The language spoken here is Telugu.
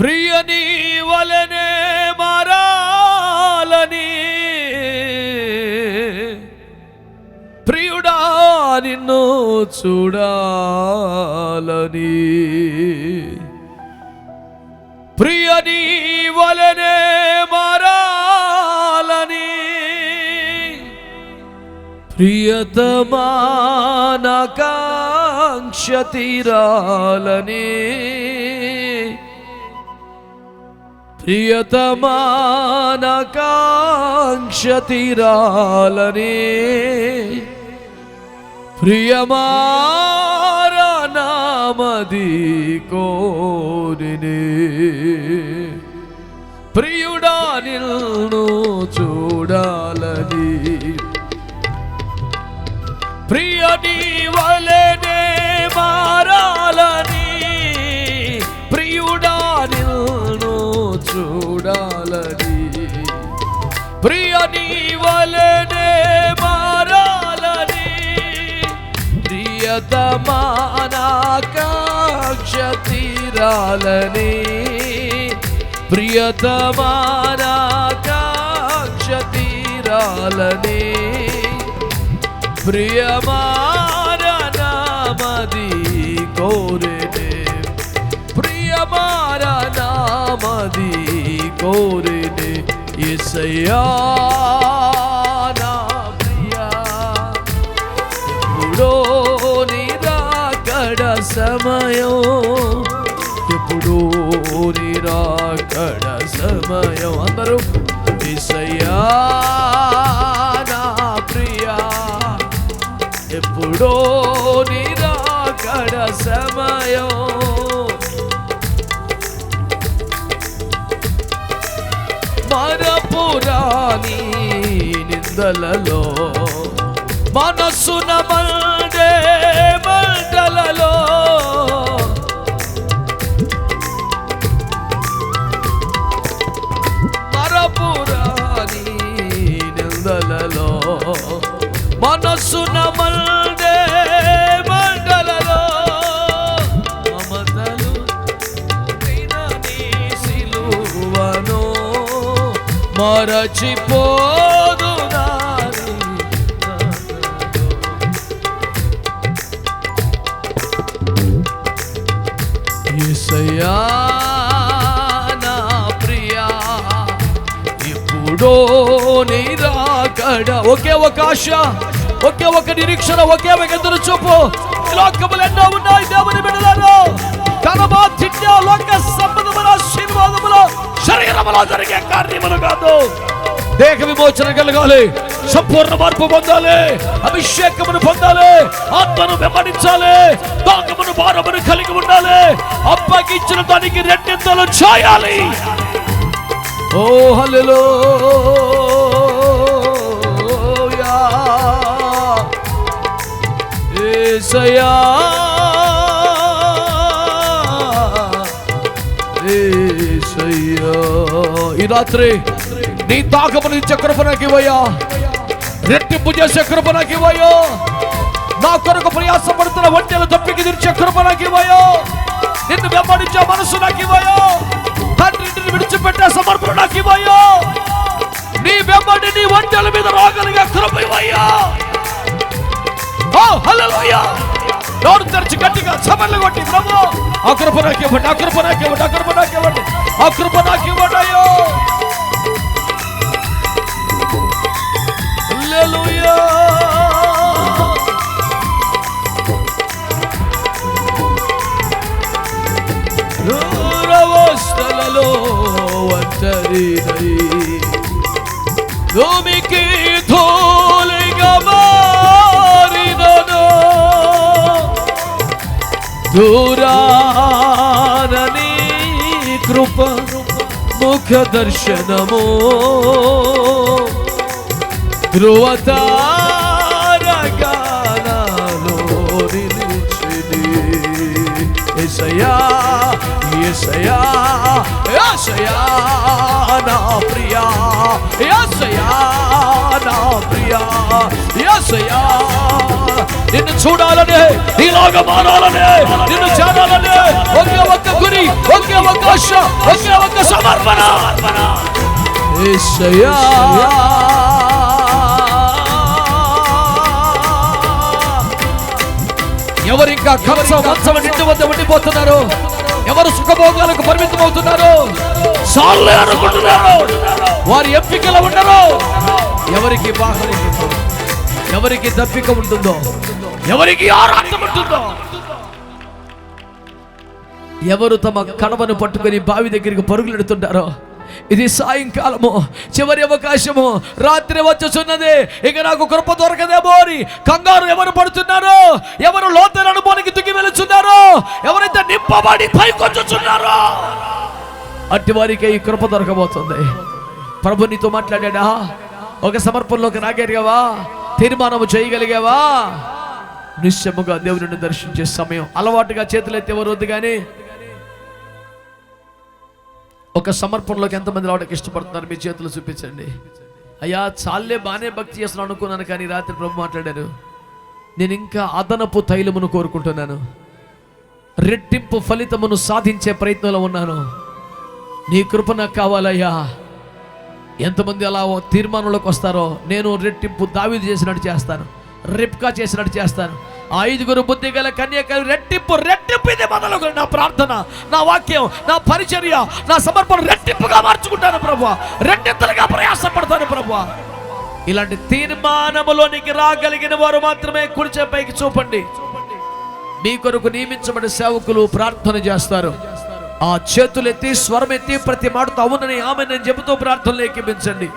ప్రియని వలనే మారాలని. ప్రియుడా నిన్ను చూడాలని. ప్రియని వలనే మారాలని. ప్రియతమానకాంక్ష తీరాలని. ప్రియతమానకాంక్ష తీరాలని ప్రియమారనామది కోరిని ప్రియుడా నిల్ను చూడాలని. ప్రియని వలనే ప్రియని వలనే మారాలని ప్రియతమానాకాంక్ష తీరాలని ప్రియతమానాకాంక్ష తీరాలని ప్రియమారనామది కోరినే ప్రియమారనామది కోరినే. ఎసయ్యా నా ప్రియా ఎప్పుడో నిరాకడ సమయం ఎప్పుడో నిరాకడ సమయం అందరూ ఎసయ్యా నా ప్రియా ఎప్పుడో నిరాకడ సమయం మరపురాని నిందలలో మనసున మండే మంటలలో మరచిపోదు నాని నా ప్రియా ఎప్పుడో నీరాకడ. ఒకే ఒక ఆశ ఒకే ఒక నిరీక్షణ ఒకే ఒక ఎదురు చూపు. లోకములు ఎన్నో ఉన్నాయి దేవుని బిడ్డలారు. కనబా తిట్ట లోక సంబంధముల ఆశీర్వాదములో శరీరములో జరిగే కార్యములు కాదు. దేహ విమోచన కలగాలి. సంపూర్ణ మార్పు పొందాలి. అభిషేకమును పొందాలి. ఆత్మను వెంబడించాలి. దాగమును భారమును కలిగి ఉండాలి. అప్పగించిన దానికి రెండింతలు చేయాలి. ఓ హలో యా ఏసయా ఈ రాత్రి నీ తాకముని చక్రపు నాకు ఇవ్వయ్యా. రెట్టింపు చేసే కృప నాకు ఇవ్వయో నా కొరకు ప్రయాసపడుతున్న వంటలు తప్పికి తెరిచే కృప నాకు ఇవ్వయో నిన్ను వెంబడించే మనసు నాకు ఇవ్వయో తండ్రి విడిచిపెట్టే సమర్పణ నాకు ఇవ్వయో నీ వెంబడి నీ వంటల మీద రాగలిగా కృప ఇవ్వయ్యా. ఓ హల్లెలూయా. నోరు తెరిచి గట్టిగా చమర్లు కొట్టి ప్రభు ఆ కృప నాకు ఇవ్వండి ఆ కృప నాకు ఇవ్వండి ఆ కృప నాకు ఇవ్వండి ఆ కృప నాకు ఇవ్వండి అయ్యో! హల్లెలూయా! దూరవస్థలలో ఒంటరినై భూమికి ధూళిగా దూరారని కృప ముఖ దర్శనము ధ్రువతారగానాలో నిలిచిని ఎసయా ఎసయా ఎసయా నా ప్రియా ఎసయా నా ప్రియా ఎసయా నిన్ను చూడాలనే నీలాగా మారాలనే నిన్ను చేరాలనే ఒకే ఒక్క గురి ఒకే ఒక్క ఆశ ఒకే ఒక్క సమర్పణ. యేసయ్యా ఎవరు ఇంకా కంచం మంచం నిండు వద్ద ఉండిపోతున్నారు? ఎవరు సుఖభోగాలకు పరిమితం అవుతున్నారు చాలే అనుకుంటున్నారు. వారి ఎంపికలు ఉండరు. ఎవరికి బాగా ఎవరికి దప్పిక ఉంటుందో ఎవరికి ఆరాటం ఉంటుందో ఎవరు తమ కడవను పట్టుకొని బావి దగ్గరికి పరుగులు ఎడుతుంటారో ఇది సాయంకాలము. చివరి అవకాశము. రాత్రి వచ్చుచున్నది. ఇక నాకు కృప దొరకదేమో అని కంగారు ఎవరు పడుతున్నారు? ఎవరు లోతైన అనుభవానికి దిగి వెళుచున్నారు? ఎవరైతే నింపబడి పైకొచ్చుచున్నారో? అట్టి వారికి ఈ కృప దొరకబోతుంది. ప్రభు నీతో మాట్లాడా ఒక సమర్పణలోకి రాగలిగావా? తీర్మానము చేయగలిగావా? నిశ్చయముగా దేవుని దర్శించే సమయం. అలవాటుగా చేతులెత్తి ఎవరు వద్దు కానీ ఒక సమర్పణలోకి ఎంతమంది రావడానికి ఇష్టపడుతున్నారు? మీ చేతులు చూపించండి. అయ్యా చాలే బాగానే భక్తి చేస్తున్నాను అనుకున్నాను కానీ రాత్రి ప్రభు మాట్లాడారు. నేను ఇంకా అదనపు తైలమును కోరుకుంటున్నాను. రెట్టింపు ఫలితమును సాధించే ప్రయత్నంలో ఉన్నాను. నీ కృప నాకు కావాలయ్యా. ఎంతమంది అలా తీర్మానంలోకి వస్తారో నేను రెట్టింపు దావీదు చేసినట్టు చేస్తాను. రిప్కా చేసినట్టు చేస్తాను. ఐదుగురు బుద్ధి గల కన్యకలు రెట్టింపు రెట్టింపు ఇది మొదలు నా ప్రార్థన నా వాక్యం నా పరిచర్య నా సమర్పణ రెట్టింపుగా మార్చుకుంటాను ప్రభు రెండింతలుగా ప్రయాసపడతాను ప్రభు ఇలాంటి తీర్మానములోనికి రాగలిగిన వారు మాత్రమే కుడిచే పైకి చూపండి. మీ కొరకు నియమించబడిన సేవకులు ప్రార్థన చేస్తారు. ఆ చేతులెత్తి స్వరం ఎత్తి ప్రతి మాటతో అవునని ఆమె నేను చెబుతూ ప్రార్థనలు ఎక్కిపించండి